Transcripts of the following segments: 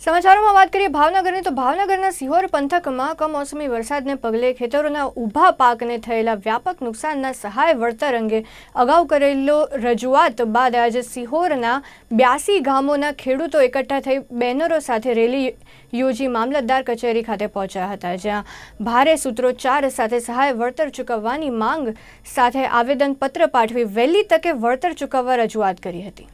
સમાચારોમાં વાત કરીએ ભાવનગરની, તો ભાવનગરના સિહોર પંથકમાં કમોસમી વરસાદને પગલે ખેતરોના ઊભા પાકને થયેલા વ્યાપક નુકસાનના સહાય વળતર અંગે અગાઉ કરેલો રજૂઆત બાદ આજે સિહોરના બ્યાસી ગામોના ખેડૂતો એકઠા થઈ બેનરો સાથે રેલી યોજી મામલતદાર કચેરી ખાતે પહોંચ્યા હતા, જ્યાં ભારે સૂત્રોચ્ચાર સાથે સહાય વળતર ચૂકવવાની માંગ સાથે આવેદનપત્ર પાઠવી વહેલી તકે વળતર ચૂકવવા રજૂઆત કરી હતી.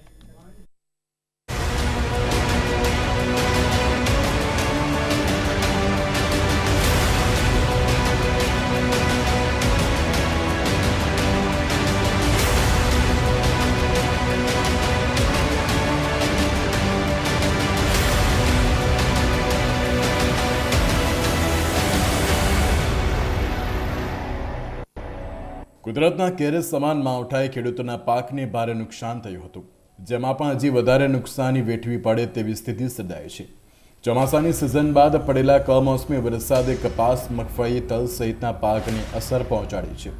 કુદરતના કેરેસ સમાન માવઠાએ ખેડૂતોના પાકને ભારે નુકસાન થયું હતું, જેમાં પણ હજી વધારે નુકસાની વેઠવી પડે તેવી સ્થિતિ સર્જાઈ છે. ચોમાસાની સિઝન બાદ પડેલા કમોસમી વરસાદે કપાસ, મગફળી, તલ સહિતના પાકને અસર પહોંચાડી છે.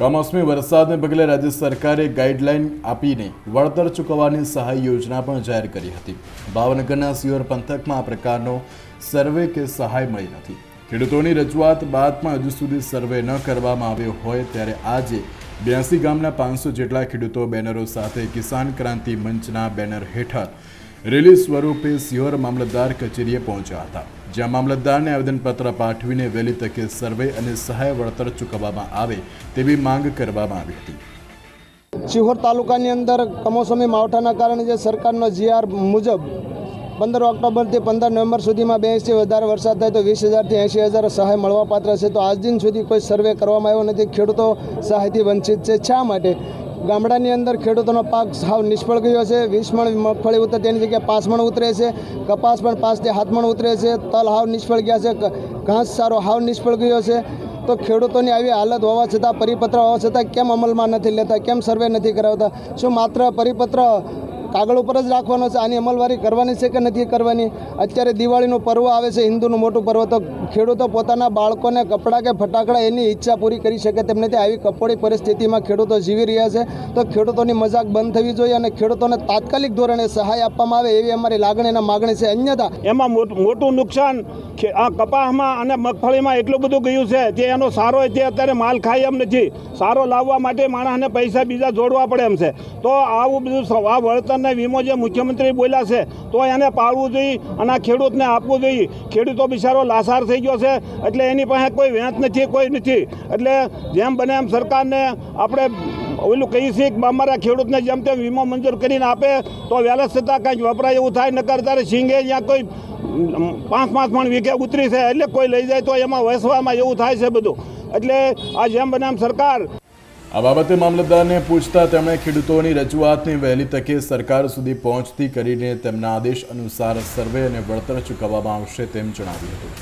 કમોસમી વરસાદને પગલે રાજ્ય સરકારે ગાઈડલાઈન આપીને વળતર ચૂકવવાની સહાય યોજના પણ જાહેર કરી હતી. ભાવનગરના સિયોર પંથકમાં આ પ્રકારનો સર્વે કે સહાય મળી નથી. ખેડૂતોની રજૂઆત બાદ પણ હજુ સુધી સર્વે ન કરવામાં આવ્યો હોય ત્યારે આજે બ્યાસી ગામના પાંચસો જેટલા ખેડૂતો બેનરો સાથે કિસાન ક્રાંતિ મંચના બેનર હેઠળ રેલી સ્વરૂપે સિયોર મામલતદાર કચેરીએ પહોંચ્યા હતા. જ્યાં મામલતદારને આવેદનપત્ર પાઠવીને વહેલી તકે સર્વે અને સહાય વળતર ચૂકવવામાં આવે તેવી માંગ કરવામાં આવી હતી. શિહોર તાલુકાની અંદર કમોસમી માવઠાના કારણે જે સરકારનો જીઆર મુજબ પંદર ઓક્ટોબરથી પંદર નવેમ્બર સુધીમાં બે ઇંચથી વધારે વરસાદ થાય તો વીસ હજારથી એંશી હજાર સહાય મળવાપાત્ર છે. તો આજ દિન સુધી કોઈ સર્વે કરવામાં આવ્યો નથી. ખેડૂતો સહાયથી વંચિત છે. શા માટે? ગામડાની અંદર ખેડૂતોનો પાક સાવ નિષ્ફળ ગયો છે. વીસ મણ મગફળી ઉતરે, તેની જગ્યાએ પાંચ મણ ઉતરે છે. કપાસ પણ પાંચથી હાથ મણ ઉતરે છે. તલ હાવ નિષ્ફળ ગયા છે. ઘાસ સારો હાવ નિષ્ફળ ગયો છે. તો ખેડૂતોની આવી હાલત હોવા છતાં, પરિપત્ર હોવા છતાં કેમ અમલમાં નથી લેતા, કેમ સર્વે નથી કરાવતા? શું માત્ર પરિપત્ર કાગળ ઉપર જ રાખવાનો છે, આની અમલવારી કરવાની છે કે નથી કરવાની? અત્યારે દિવાળીનું પર્વ આવે છે, હિન્દુનું મોટું પર્વ, તો ખેડૂતો પોતાના બાળકોને કપડાં કે ફટાકડા એની ઈચ્છા પૂરી કરી શકે તેમ નથી આવી કપોળી પરિસ્થિતિમાં ખેડૂતો જીવી રહ્યા છે. તો ખેડૂતોની મજાક બંધ થવી જોઈએ અને ખેડૂતોને તાત્કાલિક ધોરણે સહાય આપવામાં આવે એવી અમારી લાગણી અને માગણી છે. અન્યથા એમાં મોટ- નુકસાન આ કપાસમાં અને મગફળીમાં એટલું બધું ગયું છે, જે એનો સારો તે અત્યારે માલ ખાય એમ નથી, સારો લાવવા માટે માણસને પૈસા બીજા જોડવા પડે એમ છે. તો આવું બધું આ આ વળતરને વીમો જે મુખ્યમંત્રી બોલ્યા છે, તો એને પાળવું જોઈએ અને આ ખેડૂતને આપવું જોઈએ. ખેડૂતો બિચારો લાસાર થઈ ગયો છે, એટલે એની પાસે કોઈ વેંત નથી, કોઈ નથી. એટલે જેમ બને એમ સરકારને આપણે ઓલું કહી છીએ કે અમારા ખેડૂતને જેમ તેમ વીમો મંજૂર કરીને આપે, તો વહેલા છતાં કંઈક વપરાય એવું થાય, નકર તારે સિંગે ત્યાં કોઈ પાંચ પાંચ પણ વીઘે ઉતરી છે, એટલે કોઈ લઈ જાય તો એમાં વસવામાં એવું થાય છે બધું. એટલે આ જેમ બને એમ સરકાર આ બાબતે મામલતદારને પૂછતા તેમણે ખેડૂતોની રજૂઆતની વહેલી તકે સરકાર સુધી પહોંચતી કરીને તેમના આદેશ અનુસાર સર્વે અને વળતર ચૂકવવામાં આવશે તેમ જણાવ્યું હતું.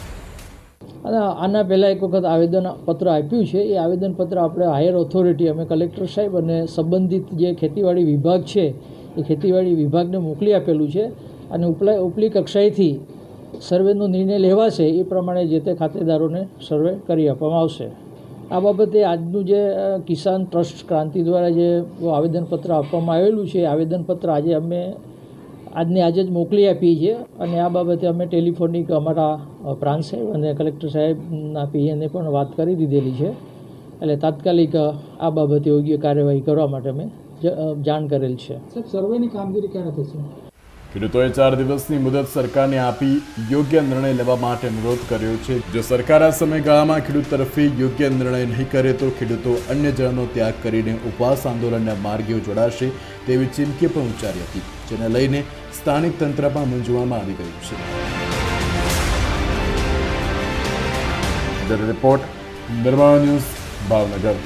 અને આના પહેલાં એક વખત આવેદનપત્ર આપ્યું છે. એ આવેદનપત્ર આપણે હાયર ઓથોરિટી, અમે કલેક્ટર સાહેબ અને સંબંધિત જે ખેતીવાડી વિભાગ છે, એ ખેતીવાડી વિભાગને મોકલી આપેલું છે અને ઉપલા, ઉપલી કક્ષાએથી સર્વેનો નિર્ણય લેવાશે એ પ્રમાણે જે તે ખાતેદારોને સર્વે કરી આપવામાં આવશે. આ બાબતે આજનું જે કિસાન ટ્રસ્ટ ક્રાંતિ દ્વારા જે આવેદનપત્ર આપવામાં આવેલું છે આવેદનપત્ર આજે અમે આજને આજે જ મોકલી આપીએ છીએ અને આ બાબતે અમે ટેલિફોનિક અમારા પ્રાંત સાહેબ અને કલેક્ટર સાહેબના પીએને પણ વાત કરી દીધેલી છે. એટલે તાત્કાલિક આ બાબતે યોગ્ય કાર્યવાહી કરવા માટે અમે જાણ કરેલ છે. સાહેબ, સર્વેની કામગીરી ક્યારે થશે? ખેડૂતોએ ચાર દિવસની મુદત સરકારને આપી યોગ્ય નિર્ણય લેવા માટે અનુરોધ કર્યો છે. જો સરકાર આ સમયગાળામાં ખેડૂત તરફી યોગ્ય નિર્ણય નહીં કરે તો ખેડૂતો અન્ય જળનો ત્યાગ કરીને ઉપવાસ આંદોલનના માર્ગે જોડાશે તેવી ચીમકી પણ ઉચ્ચારી હતી, જેને લઈને સ્થાનિક તંત્ર પણ મૂંઝવણમાં આવી ગયું છે. રિપોર્ટ, નિર્માણ ન્યૂઝ ભાવનગર.